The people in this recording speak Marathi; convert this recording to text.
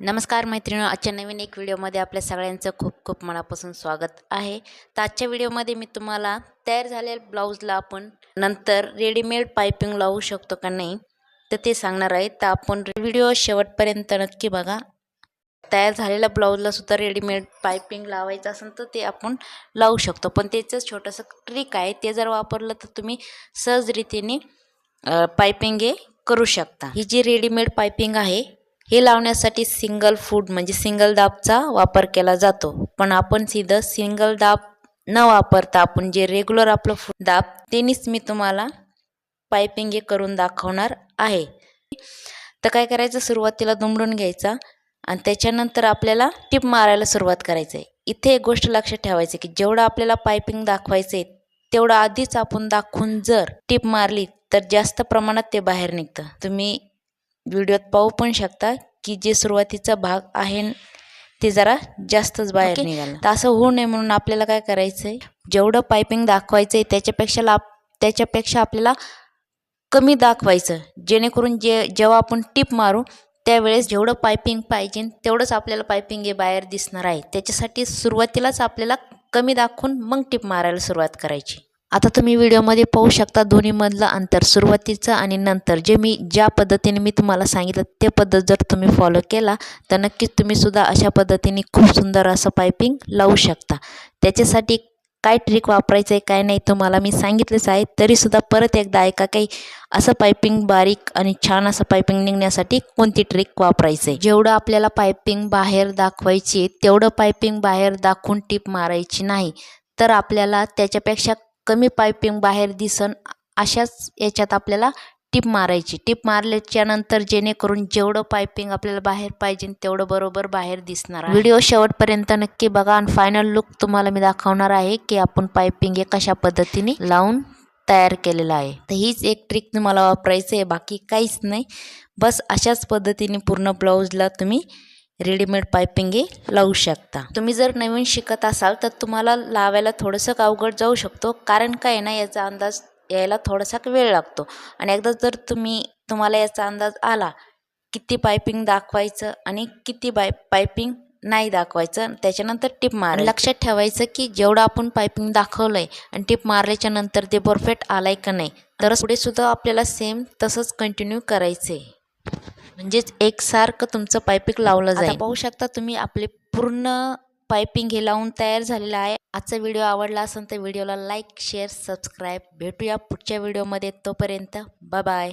नमस्कार मैत्रिणी आजच्या नवीन एक व्हिडिओमध्ये आपल्या सगळ्यांचं खूप खूप मनापासून स्वागत आहे. तर आजच्या व्हिडिओमध्ये मी तुम्हाला तयार झालेल्या ब्लाऊजला आपण नंतर रेडीमेड पायपिंग लावू शकतो का नाही तर ते सांगणार आहे. तर आपण व्हिडिओ शेवटपर्यंत नक्की बघा. तयार झालेल्या ब्लाऊजला सुद्धा रेडीमेड पायपिंग लावायचं असेल तर ते आपण लावू शकतो. पण त्याचं छोटंसं ट्रिक आहे ते जर वापरलं तर तुम्ही सहजरीतीने पायपिंग हे करू शकता. ही जी रेडीमेड पायपिंग आहे हे लावण्यासाठी सिंगल फूड म्हणजे सिंगल दाबचा वापर केला जातो. पण आपण सिधं सिंगल दाब न वापरता आपण जे रेग्युलर आपलं फूड दाब तेनीच मी तुम्हाला पायपिंग हे करून दाखवणार आहे. तर काय करायचं? सुरुवातीला दुमडून घ्यायचा आणि त्याच्यानंतर आपल्याला टिप मारायला सुरुवात करायचं आहे इथे एक गोष्ट लक्षात ठेवायची की जेवढं आपल्याला पायपिंग दाखवायचं आहे तेवढं आधीच आपण दाखवून जर टिप मारली तर जास्त प्रमाणात ते बाहेर निघतं. तुम्ही व्हिडिओत पाहू पण शकता की जे सुरुवातीचा भाग आहे ते जरा जास्तच बाहेर निघालं. तर असं होऊ नये म्हणून आपल्याला काय करायचं आहे जेवढं पायपिंग दाखवायचं आहे त्याच्यापेक्षा लाभ त्याच्यापेक्षा आपल्याला कमी दाखवायचं. जेणेकरून जे जेव्हा आपण टिप मारू त्यावेळेस जेवढं पायपिंग पाहिजे तेवढंच आपल्याला पायपिंग हे बाहेर दिसणार आहे. त्याच्यासाठी सुरुवातीलाच आपल्याला कमी दाखवून मग टिप मारायला सुरुवात करायची. आता तुम्ही व्हिडिओमध्ये पाहू शकता दोन्हीमधलं अंतर सुरुवातीचं आणि नंतर. जे मी ज्या पद्धतीने मी तुम्हाला सांगितलं ते पद्धत जर तुम्ही फॉलो केला तर नक्कीच तुम्हीसुद्धा अशा पद्धतीने खूप सुंदर असं पायपिंग लावू शकता. त्याच्यासाठी काय ट्रिक वापरायचं आहे काय नाही तुम्हाला मी सांगितलेच आहे. तरीसुद्धा परत एकदा ऐका काही असं पायपिंग बारीक आणि छान असं पायपिंग निघण्यासाठी कोणती ट्रिक वापरायचं आहे जेवढं आपल्याला पायपिंग बाहेर दाखवायची तेवढं पायपिंग बाहेर दाखवून टीप मारायची नाही. तर आपल्याला त्याच्यापेक्षा कमी पायपिंग बाहेर दिसन अशाच याच्यात आपल्याला टीप मारायची. टीप मारल्याच्या नंतर जेणेकरून जेवढं पायपिंग आपल्याला बाहेर पाहिजे तेवढं बरोबर बाहेर दिसणार व्हिडिओ शेवटपर्यंत नक्की बघा आणि फायनल लुक तुम्हाला मी दाखवणार आहे की आपण पायपिंग हे कशा पद्धतीने लावून तयार केलेलं आहे. तर हीच एक ट्रिक तुम्हाला वापरायचं आहे बाकी काहीच नाही. बस अशाच पद्धतीने पूर्ण ब्लाऊजला तुम्ही रेडीमेड पायपिंग लावू शकता. तुम्ही जर नवीन शिकत असाल तर तुम्हाला लावायला थोडंसं अवघड जाऊ शकतो. कारण काय ना याचा अंदाज यायला थोडासा वेळ लागतो. आणि एकदा जर तुम्ही तुम्हाला याचा अंदाज आला किती पायपिंग दाखवायचं आणि किती बाय पायपिंग नाही दाखवायचं त्याच्यानंतर टिप मार लक्षात ठेवायचं की जेवढं आपण पायपिंग दाखवलं आहे आणि टिप मारल्याच्या नंतर ते परफेक्ट आलाय का नाही तर पुढे सुद्धा आपल्याला सेम तसंच कंटिन्यू करायचं आहे म्हणजेच एकसारखं तुमचं पायपिंग लावलं जाईल. पाहू शकता तुम्ही आपले पूर्ण पायपिंग हे लावून तयार झालेलं आहे. आजचा व्हिडिओ आवडला असेल तर व्हिडिओला लाईक शेअर सबस्क्राईब भेटूया पुढच्या व्हिडिओमध्ये. तोपर्यंत बाय बाय